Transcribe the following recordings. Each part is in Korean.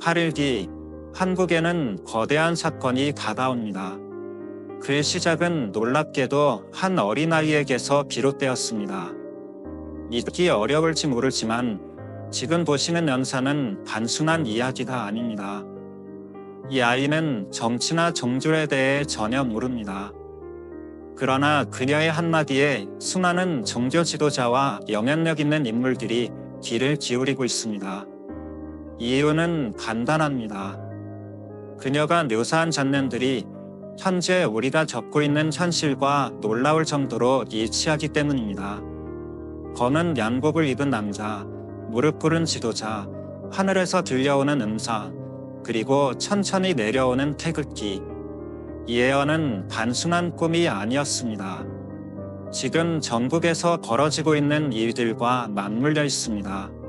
8일 뒤 한국에는 거대한 사건이 다가옵니다. 그 시작은 놀랍게도 한 어린아이에게서 비롯되었습니다. 믿기 어려울지 모르지만 지금 보시는 연사는 단순한 이야기가 아닙니다. 이 아이는 정치나 종교에 대해 전혀 모릅니다. 그러나 그녀의 한마디에 수많은 종교 지도자와 영향력 있는 인물들이 귀를 기울이고 있습니다. 이유는 간단합니다. 그녀가 묘사한 장면들이 현재 우리가 겪고 있는 현실과 놀라울 정도로 일치하기 때문입니다. 검은 양복을 입은 남자, 무릎 꿇은 지도자, 하늘에서 들려오는 음성, 그리고 천천히 내려오는 태극기. 이 예언은 단순한 꿈이 아니었습니다. 지금 전국에서 벌어지고 있는 일들과 맞물려 있습니다.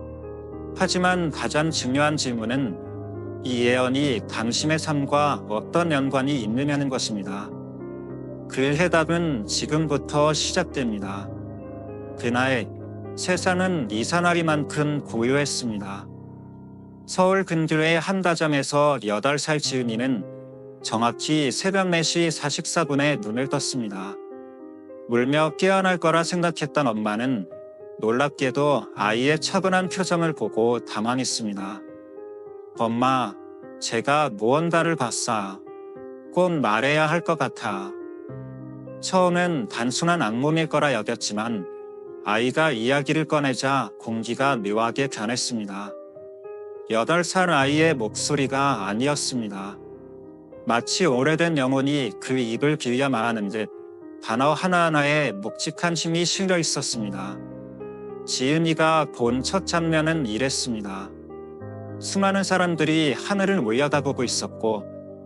하지만 가장 중요한 질문은 이 예언이 당신의 삶과 어떤 연관이 있느냐는 것입니다. 그 해답은 지금부터 시작됩니다. 그날 세상은 이산화리만큼 고요했습니다. 서울 근교의 한 다점에서 8살 지은이는 정확히 새벽 4시 44분에 눈을 떴습니다. 울며 깨어날 거라 생각했던 엄마는 놀랍게도 아이의 차분한 표정을 보고 당황했습니다. 엄마, 제가 무언가를 봤어. 꼭 말해야 할 것 같아. 처음엔 단순한 악몽일 거라 여겼지만 아이가 이야기를 꺼내자 공기가 묘하게 변했습니다. 8살 아이의 목소리가 아니었습니다. 마치 오래된 영혼이 그 입을 비워 말하는 듯 단어 하나하나에 묵직한 힘이 실려 있었습니다. 지은이가 본 첫 장면은 이랬습니다. 수많은 사람들이 하늘을 올려다보고 있었고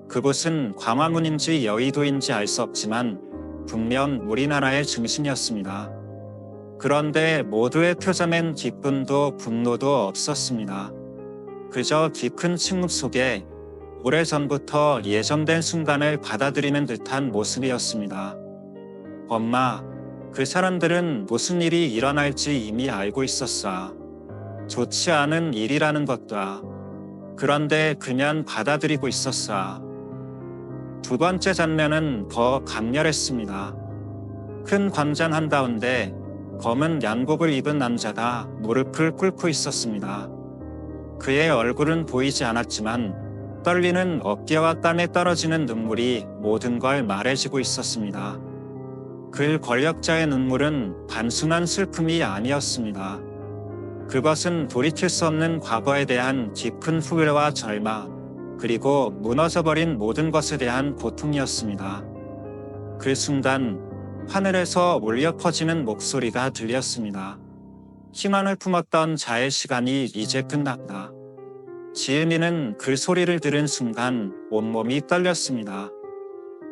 그곳은 광화문인지 여의도인지 알 수 없지만 분명 우리나라의 중심이었습니다. 그런데 모두의 표정엔 기쁨도 분노도 없었습니다. 그저 깊은 침묵 속에 오래전부터 예정된 순간을 받아들이는 듯한 모습이었습니다. 엄마, 그 사람들은 무슨 일이 일어날지 이미 알고 있었어. 좋지 않은 일이라는 것도. 그런데 그냥 받아들이고 있었어. 두 번째 장면은 더 강렬했습니다. 큰 광장 한가운데 검은 양복을 입은 남자가 무릎을 꿇고 있었습니다. 그의 얼굴은 보이지 않았지만 떨리는 어깨와 땀에 떨어지는 눈물이 모든 걸 말해주고 있었습니다. 그 권력자의 눈물은 단순한 슬픔이 아니었습니다. 그것은 돌이킬 수 없는 과거에 대한 깊은 후회와 절망, 그리고 무너져버린 모든 것에 대한 고통이었습니다. 그 순간 하늘에서 울려 퍼지는 목소리가 들렸습니다. 희망을 품었던 자의 시간이 이제 끝났다. 지은이는 그 소리를 들은 순간 온몸이 떨렸습니다.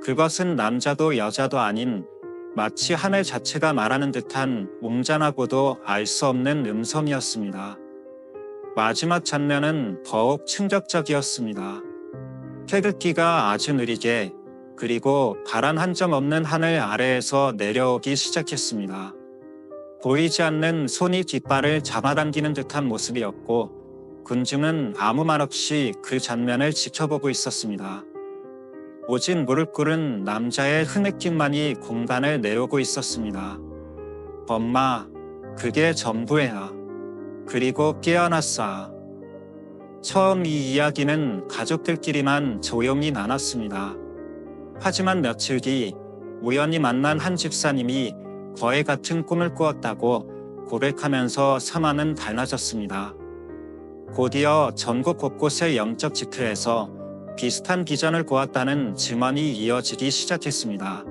그것은 남자도 여자도 아닌 마치 하늘 자체가 말하는 듯한 웅장하고도 알 수 없는 음성이었습니다. 마지막 장면은 더욱 충격적이었습니다. 태극기가 아주 느리게 그리고 바람 한 점 없는 하늘 아래에서 내려오기 시작했습니다. 보이지 않는 손이 깃발을 잡아당기는 듯한 모습이었고 군중은 아무 말 없이 그 장면을 지켜보고 있었습니다. 오직 무릎 꿇은 남자의 흐느낌만이 공간을 내오고 있었습니다. 엄마, 그게 전부야. 그리고 깨어났어. 처음 이 이야기는 가족들끼리만 조용히 나눴습니다. 하지만 며칠 뒤 우연히 만난 한 집사님이 거의 같은 꿈을 꾸었다고 고백하면서 사마는 달라졌습니다. 곧이어 전국 곳곳의 영적 지표에서 비슷한 비전을 꾸었다는 증언이 이어지기 시작했습니다.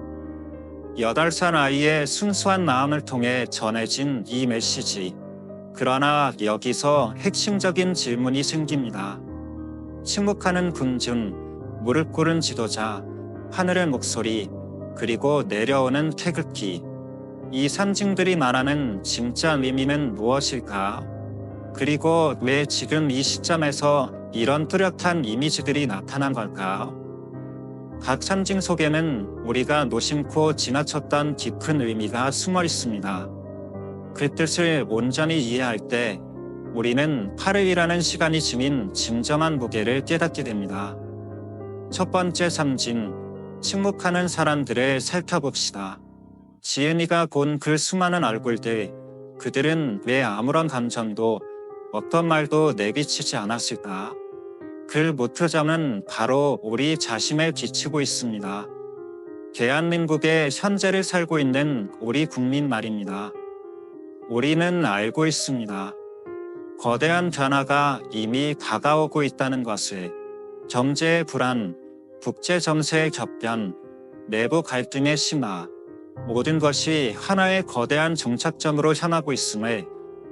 8살 아이의 순수한 마음을 통해 전해진 이 메시지. 그러나 여기서 핵심적인 질문이 생깁니다. 침묵하는 군중, 무릎 꿇은 지도자, 하늘의 목소리, 그리고 내려오는 태극기. 이 상징들이 말하는 진짜 의미는 무엇일까? 그리고 왜 지금 이 시점에서 이런 뚜렷한 이미지들이 나타난 걸까? 각 상징 속에는 우리가 노심코 지나쳤던 깊은 의미가 숨어 있습니다. 그 뜻을 온전히 이해할 때 우리는 8일이라는 시간이 지닌 짐정한 무게를 깨닫게 됩니다. 첫 번째 삼진, 침묵하는 사람들을 살펴봅시다. 지은이가 본 그 수많은 얼굴들, 그들은 왜 아무런 감정도 어떤 말도 내비치지 않았을까? 그 모토점은 바로 우리 자신을 비추고 있습니다. 대한민국의 현재를 살고 있는 우리 국민 말입니다. 우리는 알고 있습니다. 거대한 변화가 이미 다가오고 있다는 것을 경제의 불안, 국제 정세의 격변, 내부 갈등의 심화, 모든 것이 하나의 거대한 정착점으로 향하고 있음을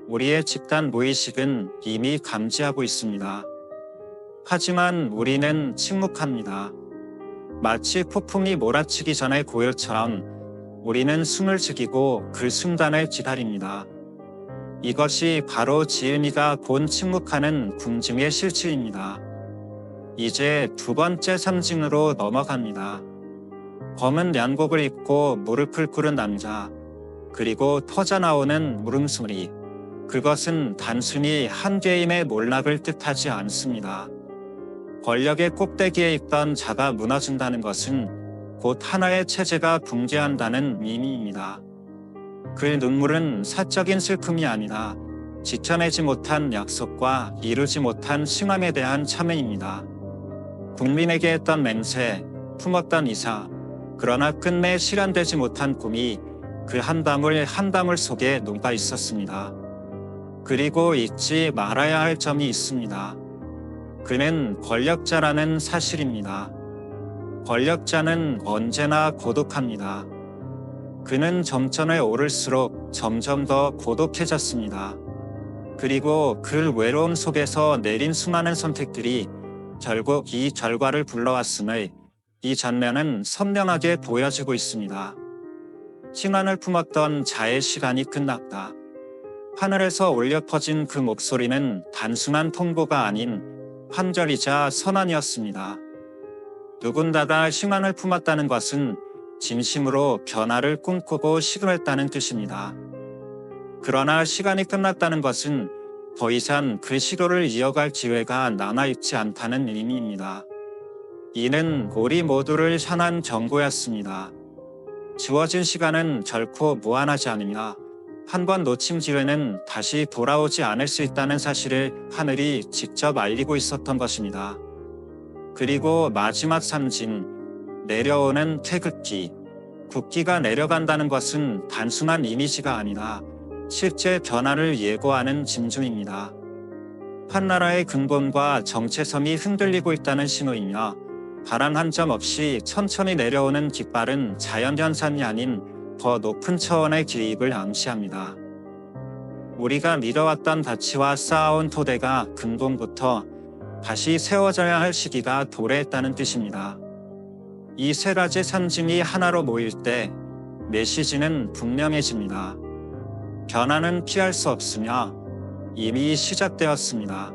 우리의 집단 무의식은 이미 감지하고 있습니다. 하지만 우리는 침묵합니다. 마치 폭풍이 몰아치기 전의 고요처럼 우리는 숨을 죽이고 그 순간을 기다립니다. 이것이 바로 지은이가 본 침묵하는 궁중의 실체입니다. 이제 두 번째 상징으로 넘어갑니다. 검은 양복을 입고 무릎을 꿇은 남자, 그리고 터져 나오는 물음소리. 그것은 단순히 한 개인의 몰락을 뜻하지 않습니다. 권력의 꼭대기에 있던 자가 무너진다는 것은 곧 하나의 체제가 붕괴한다는 의미입니다. 그 눈물은 사적인 슬픔이 아니라 지켜내지 못한 약속과 이루지 못한 승함에 대한 참회입니다. 국민에게 했던 맹세, 품었던 이사, 그러나 끝내 실현되지 못한 꿈이 그 한 담을 한 담을 속에 녹아 있었습니다. 그리고 잊지 말아야 할 점이 있습니다. 그는 권력자라는 사실입니다. 권력자는 언제나 고독합니다. 그는 점점에 오를수록 점점 더 고독해졌습니다. 그리고 그 외로움 속에서 내린 수많은 선택들이 결국 이 결과를 불러왔음을 이 장면은 선명하게 보여지고 있습니다. 희망을 품었던 자의 시간이 끝났다. 하늘에서 울려 퍼진 그 목소리는 단순한 통보가 아닌 환절이자 선언이었습니다. 누군가가 희망을 품었다는 것은 진심으로 변화를 꿈꾸고 시도했다는 뜻입니다. 그러나 시간이 끝났다는 것은 더 이상 그 시도를 이어갈 기회가 남아있지 않다는 의미입니다. 이는 우리 모두를 향한 경고였습니다. 주어진 시간은 결코 무한하지 않으며 한번 놓친 기회는 다시 돌아오지 않을 수 있다는 사실을 하늘이 직접 알리고 있었던 것입니다. 그리고 마지막 삼진, 내려오는 태극기. 국기가 내려간다는 것은 단순한 이미지가 아니라 실제 변화를 예고하는 징조입니다. 한 나라의 근본과 정체성이 흔들리고 있다는 신호이며 바람 한 점 없이 천천히 내려오는 깃발은 자연현상이 아닌 더 높은 차원의 기입을 암시합니다. 우리가 믿어왔던 가치와 쌓아온 토대가 근본부터 다시 세워져야 할 시기가 도래했다는 뜻입니다. 이 세 가지 상징이 하나로 모일 때 메시지는 분명해집니다. 변화는 피할 수 없으며 이미 시작되었습니다.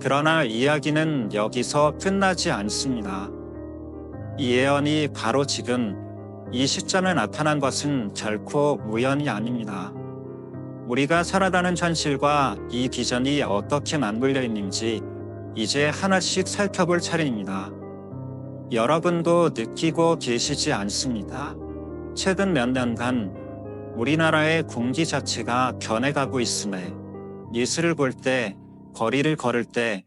그러나 이야기는 여기서 끝나지 않습니다. 이 예언이 바로 지금 이 시점에 나타난 것은 결코 우연이 아닙니다. 우리가 살아가는 현실과 이 비전이 어떻게 맞물려 있는지 이제 하나씩 살펴볼 차례입니다. 여러분도 느끼고 계시지 않습니다. 최근 몇 년간 우리나라의 공기 자체가 변해가고 있음에 뉴스를 볼 때, 거리를 걸을 때,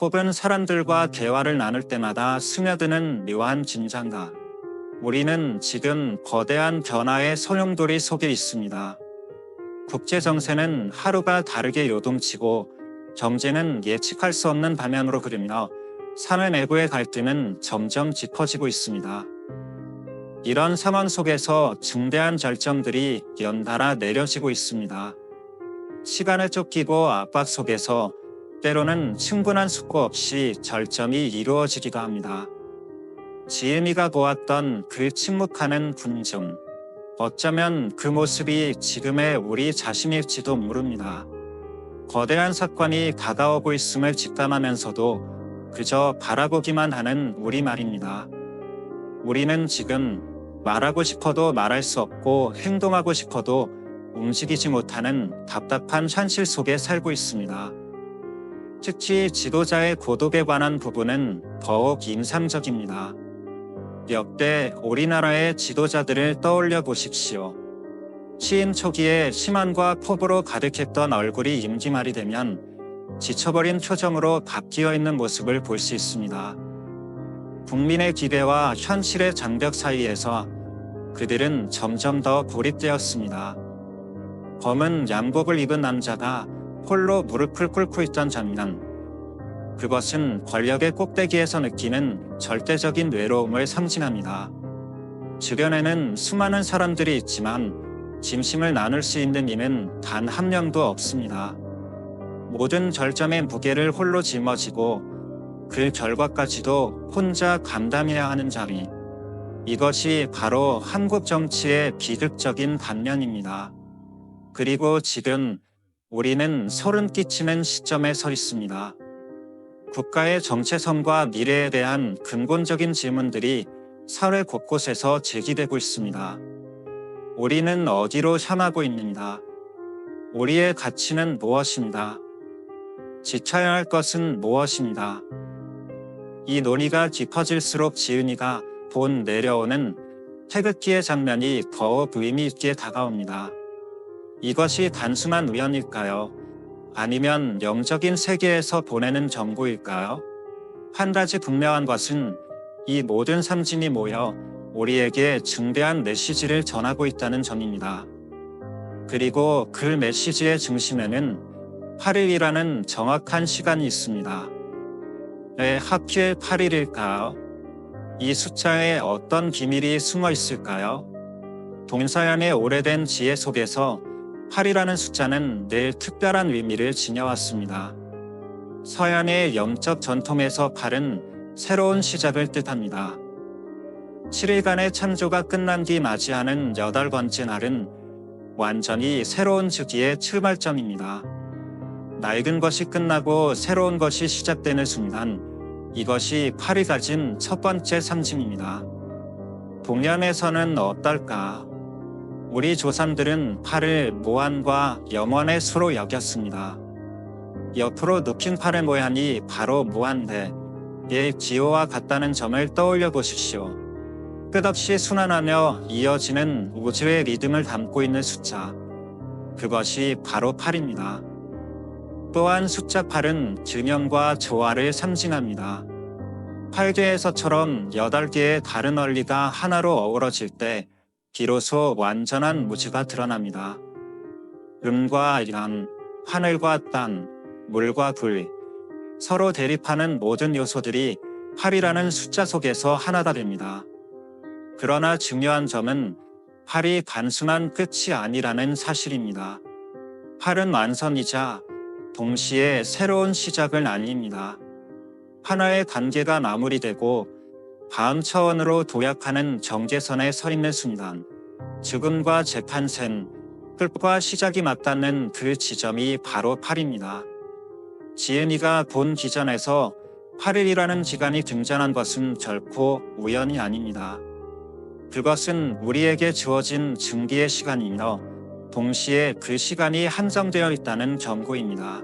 혹은 사람들과 대화를 나눌 때마다 스며드는 묘한 긴장감. 우리는 지금 거대한 변화의 소용돌이 속에 있습니다. 국제 정세는 하루가 다르게 요동치고 경제는 예측할 수 없는 방향으로 흐르며 사회 내부의 갈등은 점점 짙어지고 있습니다. 이런 상황 속에서 중대한 결정들이 연달아 내려지고 있습니다. 시간을 쫓기고 압박 속에서 때로는 충분한 숙고 없이 절정이 이루어지기도 합니다. 지혜미가 보았던 그 침묵하는 군중. 어쩌면 그 모습이 지금의 우리 자신일지도 모릅니다. 거대한 사건이 다가오고 있음을 직감하면서도 그저 바라보기만 하는 우리 말입니다. 우리는 지금 말하고 싶어도 말할 수 없고 행동하고 싶어도 움직이지 못하는 답답한 현실 속에 살고 있습니다. 특히 지도자의 고독에 관한 부분은 더욱 인상적입니다. 역대 우리나라의 지도자들을 떠올려 보십시오. 취임 초기에 심한과 폭으로 가득했던 얼굴이 임기 말이 되면 지쳐버린 표정으로 바뀌어 있는 모습을 볼 수 있습니다. 국민의 기대와 현실의 장벽 사이에서 그들은 점점 더 고립되었습니다. 검은 양복을 입은 남자가 홀로 무릎을 꿇고 있던 장면. 그것은 권력의 꼭대기에서 느끼는 절대적인 외로움을 상징합니다. 주변에는 수많은 사람들이 있지만 진심을 나눌 수 있는 이는 단 한 명도 없습니다. 모든 절점의 무게를 홀로 짊어지고 그 결과까지도 혼자 감당해야 하는 자리. 이것이 바로 한국 정치의 비극적인 단면입니다. 그리고 지금 우리는 소름 끼치는 시점에 서 있습니다. 국가의 정체성과 미래에 대한 근본적인 질문들이 사회 곳곳에서 제기되고 있습니다. 우리는 어디로 향하고 있는가? 우리의 가치는 무엇인가? 지켜야 할 것은 무엇인가? 이 논의가 깊어질수록 지은이가 본 내려오는 태극기의 장면이 더욱 의미 있게 다가옵니다. 이것이 단순한 우연일까요? 아니면 영적인 세계에서 보내는 정보일까요? 한 가지 분명한 것은 이 모든 삼진이 모여 우리에게 중대한 메시지를 전하고 있다는 점입니다. 그리고 그 메시지의 중심에는 8일이라는 정확한 시간이 있습니다. 왜 하필 8일일까요? 이 숫자에 어떤 비밀이 숨어 있을까요? 동서양의 오래된 지혜 속에서 8이라는 숫자는 늘 특별한 의미를 지녀왔습니다. 서양의 영적 전통에서 8은 새로운 시작을 뜻합니다. 7일간의 창조가 끝난 뒤 맞이하는 여덟 번째 날은 완전히 새로운 주기의 출발점입니다. 낡은 것이 끝나고 새로운 것이 시작되는 순간 이것이 8이 가진 첫 번째 상징입니다. 동년에서는 어떨까? 우리 조상들은 팔을 모환과 염원의 수로 여겼습니다. 옆으로 눕힌 팔의 모양이 바로 무한대, 의 지호와 같다는 점을 떠올려 보십시오. 끝없이 순환하며 이어지는 우주의 리듬을 담고 있는 숫자. 그것이 바로 8입니다. 또한 숫자 8은 균형과 조화를 상징합니다. 8개에서처럼 8개의 다른 원리가 하나로 어우러질 때 비로소 완전한 무지가 드러납니다. 음과 양, 하늘과 땅, 물과 불, 서로 대립하는 모든 요소들이 8이라는 숫자 속에서 하나가 됩니다. 그러나 중요한 점은 8이 단순한 끝이 아니라는 사실입니다. 8은 완성이자 동시에 새로운 시작은 아닙니다. 하나의 단계가 마무리되고 다음 차원으로 도약하는 정제선에 서 있는 순간 죽음과 재탄생, 끝과 시작이 맞닿는 그 지점이 바로 8입니다. 지은이가 본 기전에서 8일이라는 기간이 등장한 것은 결코 우연이 아닙니다. 그것은 우리에게 주어진 증기의 시간이며 동시에 그 시간이 한정되어 있다는 경고입니다.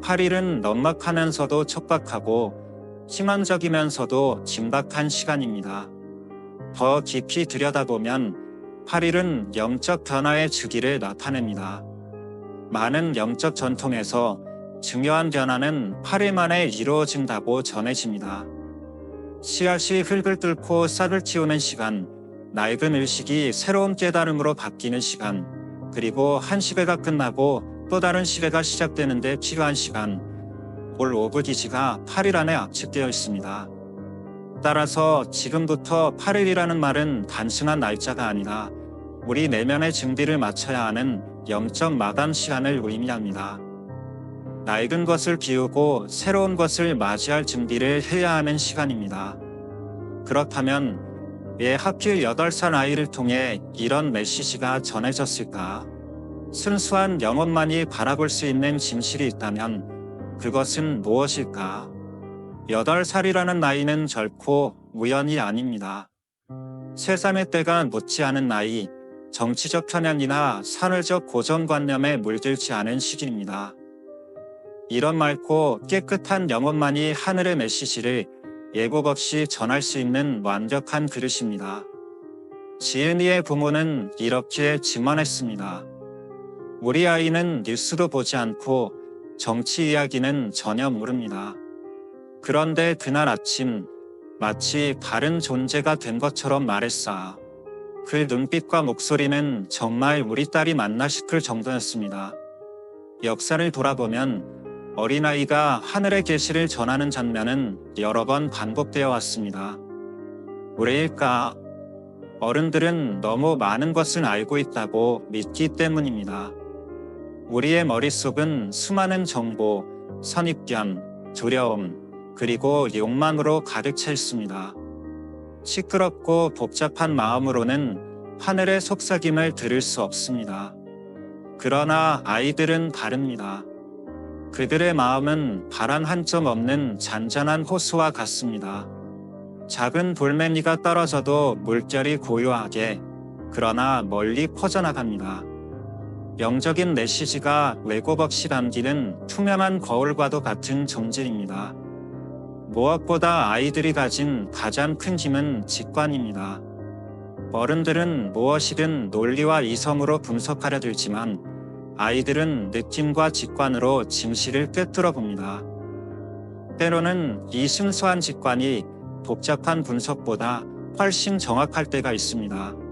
8일은 넉넉하면서도 촉박하고 희망적이면서도 진박한 시간입니다. 더 깊이 들여다보면 8일은 영적 변화의 주기를 나타냅니다. 많은 영적 전통에서 중요한 변화는 8일 만에 이루어진다고 전해집니다. 씨앗이 흙을 뚫고 싹을 틔우는 시간, 낡은 의식이 새로운 깨달음으로 바뀌는 시간, 그리고 한 시대가 끝나고 또 다른 시대가 시작되는데 필요한 시간, 올 오브 기지가 8일 안에 압축되어 있습니다. 따라서 지금부터 8일이라는 말은 단순한 날짜가 아니라 우리 내면의 준비를 마쳐야 하는 영적 마감 시간을 의미합니다. 낡은 것을 비우고 새로운 것을 맞이할 준비를 해야 하는 시간입니다. 그렇다면 왜 하필 8살 아이를 통해 이런 메시지가 전해졌을까? 순수한 영혼만이 바라볼 수 있는 진실이 있다면 그것은 무엇일까? 8살이라는 나이는 결코 우연이 아닙니다. 세상의 때가 못지 않은 나이, 정치적 편향이나 산울적 고정관념에 물들지 않은 시기입니다. 이런 맑고 깨끗한 영혼만이 하늘의 메시지를 예고 없이 전할 수 있는 완벽한 그릇입니다. 지은이의 부모는 이렇게 증언했습니다. 우리 아이는 뉴스도 보지 않고 정치 이야기는 전혀 모릅니다. 그런데 그날 아침 마치 다른 존재가 된 것처럼 말했어. 그 눈빛과 목소리는 정말 우리 딸이 맞나 싶을 정도였습니다. 역사를 돌아보면 어린아이가 하늘의 계시를 전하는 장면은 여러 번 반복되어 왔습니다. 왜일까? 어른들은 너무 많은 것을 알고 있다고 믿기 때문입니다. 우리의 머릿속은 수많은 정보, 선입견, 두려움, 그리고 욕망으로 가득 차 있습니다. 시끄럽고 복잡한 마음으로는 하늘의 속삭임을 들을 수 없습니다. 그러나 아이들은 다릅니다. 그들의 마음은 바람 한 점 없는 잔잔한 호수와 같습니다. 작은 돌멩이가 떨어져도 물결이 고요하게 그러나 멀리 퍼져나갑니다. 영적인 메시지가 없이 담기는 투명한 거울과도 같은 존재입니다. 무엇보다 아이들이 가진 가장 큰 힘은 직관입니다. 어른들은 무엇이든 논리와 이성으로 분석하려 들지만 아이들은 느낌과 직관으로 진실을 꿰뚫어 봅니다. 때로는 이 순수한 직관이 복잡한 분석보다 훨씬 정확할 때가 있습니다.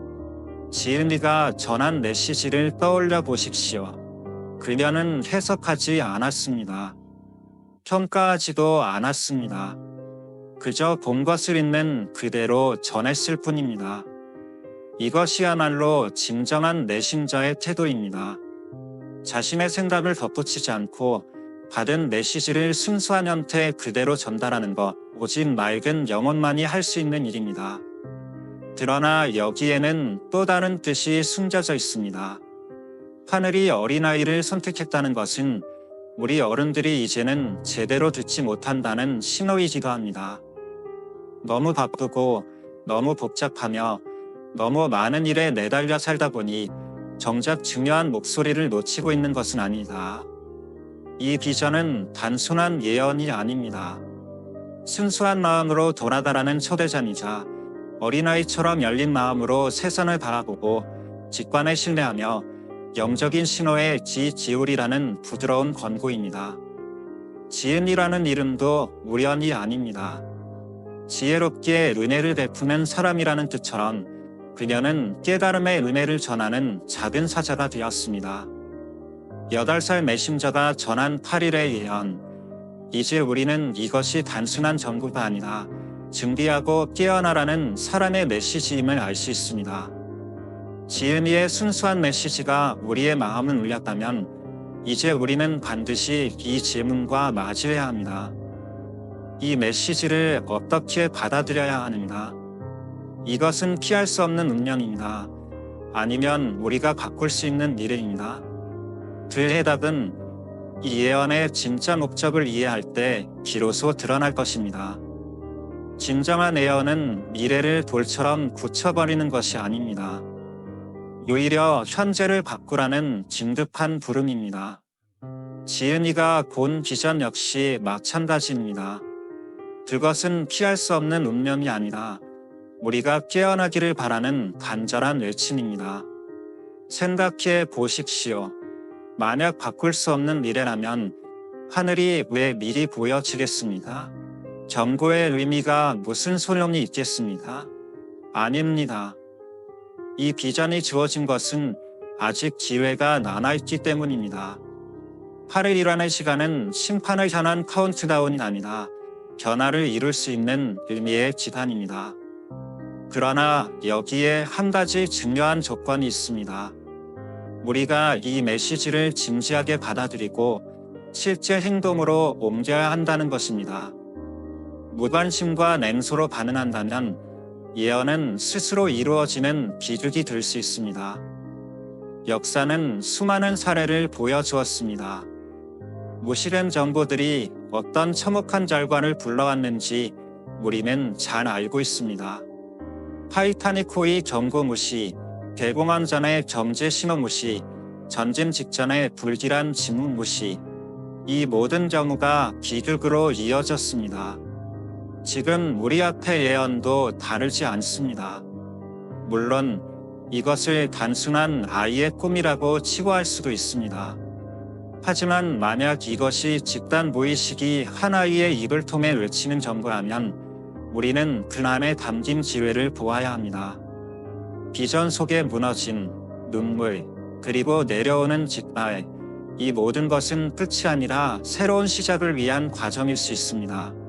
지은이가 전한 메시지를 떠올려 보십시오. 그녀는 해석하지 않았습니다. 평가하지도 않았습니다. 그저 본 것을 있는 그대로 전했을 뿐입니다. 이것이야말로 진정한 내심자의 태도입니다. 자신의 생각을 덧붙이지 않고 받은 메시지를 순수한 형태 그대로 전달하는 것, 오직 맑은 영혼만이 할 수 있는 일입니다. 그러나 여기에는 또 다른 뜻이 숨겨져 있습니다. 하늘이 어린아이를 선택했다는 것은 우리 어른들이 이제는 제대로 듣지 못한다는 신호이기도 합니다. 너무 바쁘고 너무 복잡하며 너무 많은 일에 내달려 살다 보니 정작 중요한 목소리를 놓치고 있는 것은 아니다. 이 비전은 단순한 예언이 아닙니다. 순수한 마음으로 돌아다라는 초대장이자 어린아이처럼 열린 마음으로 세상을 바라보고 직관에 신뢰하며 영적인 신호에 지지울이라는 부드러운 권고입니다. 지은이라는 이름도 우연이 아닙니다. 지혜롭게 은혜를 베푸는 사람이라는 뜻처럼 그녀는 깨달음의 은혜를 전하는 작은 사자가 되었습니다. 8살 메신저가 전한 8일의 예언. 이제 우리는 이것이 단순한 전구가 아니라 준비하고 깨어나라는 사람의 메시지임을 알 수 있습니다. 지은이의 순수한 메시지가 우리의 마음을 울렸다면 이제 우리는 반드시 이 질문과 맞이해야 합니다. 이 메시지를 어떻게 받아들여야 하는가? 이것은 피할 수 없는 운명입니다. 아니면 우리가 바꿀 수 있는 미래입니다. 그 해답은 이 예언의 진짜 목적을 이해할 때 비로소 드러날 것입니다. 진정한 예언은 미래를 돌처럼 굳혀버리는 것이 아닙니다. 오히려 현재를 바꾸라는 진득한 부름입니다. 지은이가 본 비전 역시 마찬가지입니다. 그것은 피할 수 없는 운명이 아니라 우리가 깨어나기를 바라는 간절한 외침입니다. 생각해 보십시오. 만약 바꿀 수 없는 미래라면 하늘이 왜 미리 보여지겠습니까? 경고의 의미가 무슨 소용이 있겠습니까? 아닙니다. 이 비전이 주어진 것은 아직 기회가 남아있기 때문입니다. 8일이라는 시간은 심판을 향한 카운트다운이 아니라 변화를 이룰 수 있는 의미의 기단입니다. 그러나 여기에 한 가지 중요한 조건이 있습니다. 우리가 이 메시지를 진지하게 받아들이고 실제 행동으로 옮겨야 한다는 것입니다. 무관심과 냉소로 반응한다면 예언은 스스로 이루어지는 비극이 될 수 있습니다. 역사는 수많은 사례를 보여주었습니다. 무실현 정보들이 어떤 처묵한 결과를 불러왔는지 우리는 잘 알고 있습니다. 타이타닉호의 경고 무시, 개공원 전에 정제 신호 무시, 전진 직전에 불길한 지문 무시, 이 모든 경우가 비극으로 이어졌습니다. 지금 우리 앞의 예언도 다르지 않습니다. 물론 이것을 단순한 아이의 꿈이라고 치부할 수도 있습니다. 하지만 만약 이것이 집단 무의식이 한 아이의 입을 통해 외치는 전부라면 우리는 그 안에 담긴 지혜를 보아야 합니다. 비전 속에 무너진 눈물, 그리고 내려오는 짓말, 이 모든 것은 끝이 아니라 새로운 시작을 위한 과정일 수 있습니다.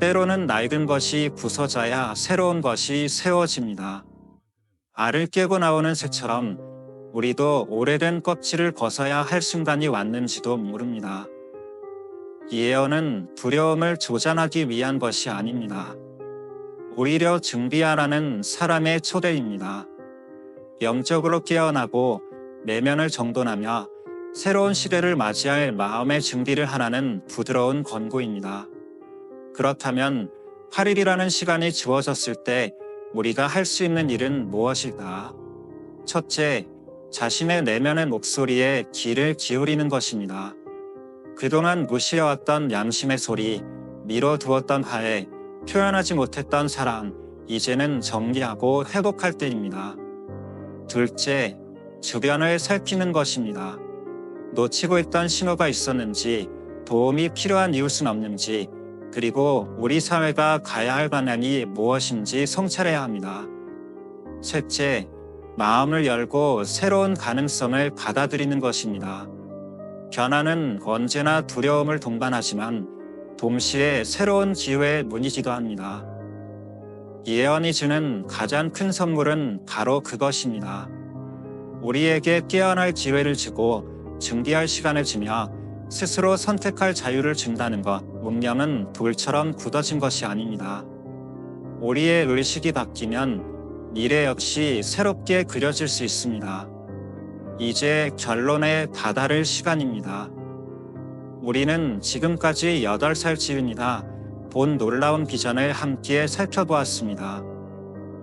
때로는 낡은 것이 부서져야 새로운 것이 세워집니다. 알을 깨고 나오는 새처럼 우리도 오래된 껍질을 벗어야 할 순간이 왔는지도 모릅니다. 이 예언은 두려움을 조장하기 위한 것이 아닙니다. 오히려 준비하라는 사람의 초대입니다. 영적으로 깨어나고 내면을 정돈하며 새로운 시대를 맞이할 마음의 준비를 하라는 부드러운 권고입니다. 그렇다면 8일이라는 시간이 주어졌을 때 우리가 할 수 있는 일은 무엇일까? 첫째, 자신의 내면의 목소리에 귀를 기울이는 것입니다. 그동안 무시해왔던 양심의 소리, 미뤄두었던 하에 표현하지 못했던 사랑, 이제는 정리하고 회복할 때입니다. 둘째, 주변을 살피는 것입니다. 놓치고 있던 신호가 있었는지, 도움이 필요한 이웃은 없는지, 그리고 우리 사회가 가야 할 방향이 무엇인지 성찰해야 합니다. 셋째, 마음을 열고 새로운 가능성을 받아들이는 것입니다. 변화는 언제나 두려움을 동반하지만 동시에 새로운 기회의 문이기도 합니다. 예언이 주는 가장 큰 선물은 바로 그것입니다. 우리에게 깨어날 기회를 주고 준비할 시간을 주며 스스로 선택할 자유를 준다는 것, 운명은 돌처럼 굳어진 것이 아닙니다. 우리의 의식이 바뀌면 미래 역시 새롭게 그려질 수 있습니다. 이제 결론에 다다를 시간입니다. 우리는 지금까지 8살 지은이다 본 놀라운 비전을 함께 살펴보았습니다.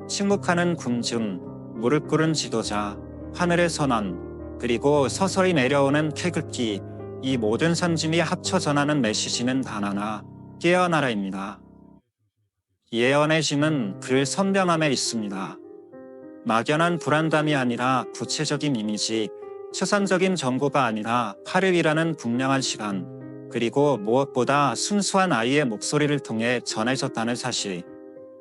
침묵하는 군중, 무릎 꿇은 지도자, 하늘의 선언, 그리고 서서히 내려오는 태극기, 이 모든 상징이 합쳐 전하는 메시지는 단 하나, 깨어나라입니다. 예언의 힘은 그 선명함에 있습니다. 막연한 불안감이 아니라 구체적인 이미지, 추상적인 정보가 아니라 8일이라는 분명한 시간, 그리고 무엇보다 순수한 아이의 목소리를 통해 전해졌다는 사실.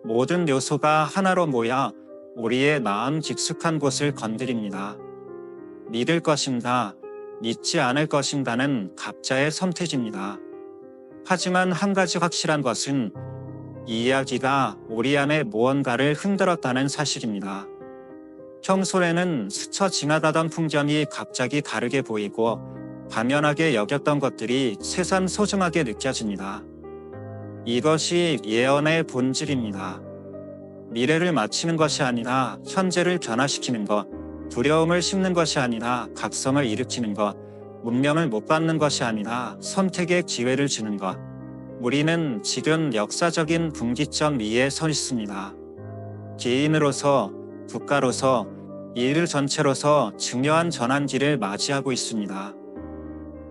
모든 요소가 하나로 모여 우리의 마음 깊숙한 곳을 건드립니다. 믿을 것인가, 믿지 않을 것인가는 각자의 선택입니다. 하지만 한 가지 확실한 것은 이 이야기가 우리 안에 무언가를 흔들었다는 사실입니다. 평소에는 스쳐 지나가던 풍경이 갑자기 다르게 보이고 반면하게 여겼던 것들이 새삼 소중하게 느껴집니다. 이것이 예언의 본질입니다. 미래를 맞추는 것이 아니라 현재를 변화시키는 것, 두려움을 심는 것이 아니라 각성을 일으키는 것, 문명을 못 받는 것이 아니라 선택의 기회를 주는 것. 우리는 지금 역사적인 분기점 위에 서 있습니다. 개인으로서, 국가로서, 일 전체로서 중요한 전환기를 맞이하고 있습니다.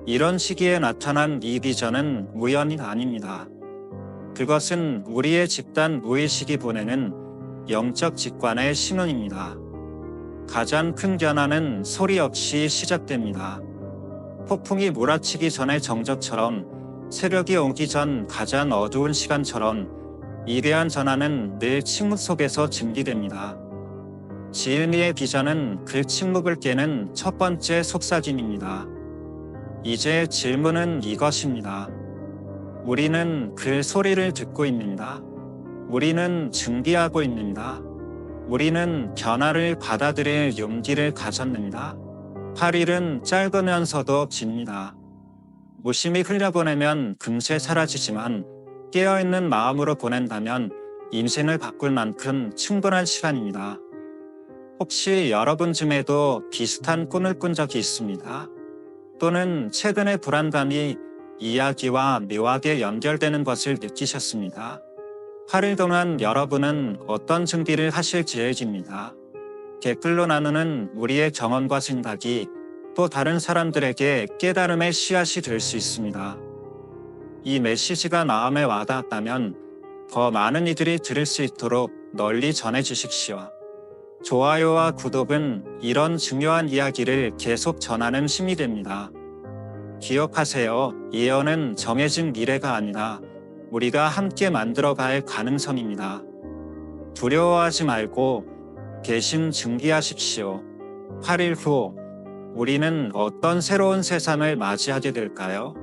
이런 시기에 나타난 이 비전은 우연이 아닙니다. 그것은 우리의 집단 무의식이 보내는 영적 직관의 신호입니다. 가장 큰 변화는 소리 없이 시작됩니다. 폭풍이 몰아치기 전의 정적처럼 새벽이 오기 전 가장 어두운 시간처럼 이대한 전화는 늘 침묵 속에서 증기됩니다. 지은이의 비전은 그 침묵을 깨는 첫 번째 속삭임입니다. 이제 질문은 이것입니다. 우리는 그 소리를 듣고 있는가? 우리는 준비하고 있는가? 우리는 변화를 받아들일 용기를 가졌는가? 8일은 짧으면서도 깁니다. 무심히 흘려보내면 금세 사라지지만 깨어있는 마음으로 보낸다면 인생을 바꿀 만큼 충분한 시간입니다. 혹시 여러분 중에도 비슷한 꿈을 꾼 적이 있습니다? 또는 최근의 불안감이 이야기와 묘하게 연결되는 것을 느끼셨습니다. 8일 동안 여러분은 어떤 준비를 하실 계획입니다. 댓글로 나누는 우리의 경험과 생각이 또 다른 사람들에게 깨달음의 씨앗이 될 수 있습니다. 이 메시지가 마음에 와닿았다면 더 많은 이들이 들을 수 있도록 널리 전해 주십시오. 좋아요와 구독은 이런 중요한 이야기를 계속 전하는 힘이 됩니다. 기억하세요. 예언은 정해진 미래가 아니라 우리가 함께 만들어갈 가능성입니다. 두려워하지 말고 개심 증기하십시오. 8일 후 우리는 어떤 새로운 세상을 맞이하게 될까요?